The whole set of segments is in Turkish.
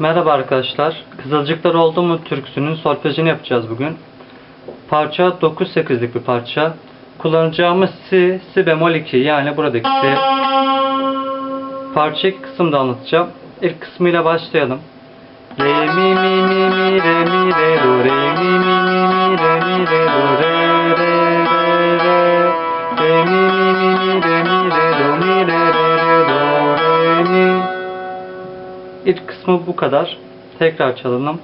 Merhaba arkadaşlar. Kızılcıklar oldu mu türküsünün solfejini yapacağız bugün. Parça 9-8'lik bir parça. Kullanacağımız si, si bemol 2 yani buradaki si. Parça iki kısımda anlatacağım. İlk kısmıyla başlayalım. Re mi mi mi mi re mi İlk kısmı bu kadar. Tekrar çalalım.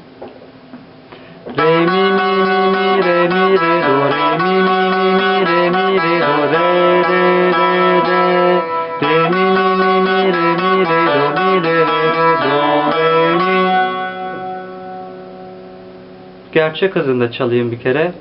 Re mi mi mi mi re mi re do re mi mi mi mi re mi re do re re re re re mi mi mi mi re mi re do mi re re re do re mi Gerçek hızında çalayım bir kere.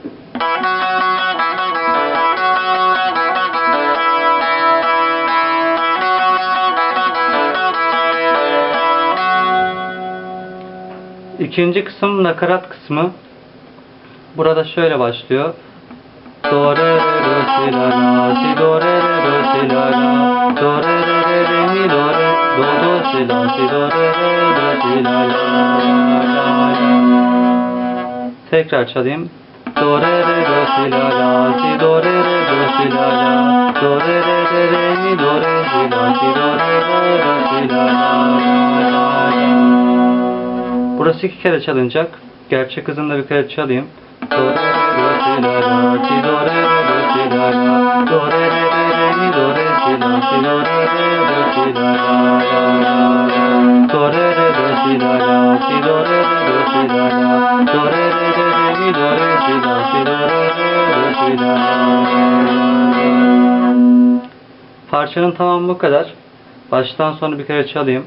İkinci kısım nakarat kısmı. Burada şöyle başlıyor. Do re re do si la la si do re re do si la la do re re re re mi do re do do si la si do re re do si la la Tekrar çalayım. Do re re do si la la si do re re do si la la do re re re re mi do re si la si do re re do si la la Burası iki kere çalınacak. Gerçek hızında bir kere çalayım. Parçanın tamamı bu kadar. Baştan sona bir kere çalayım.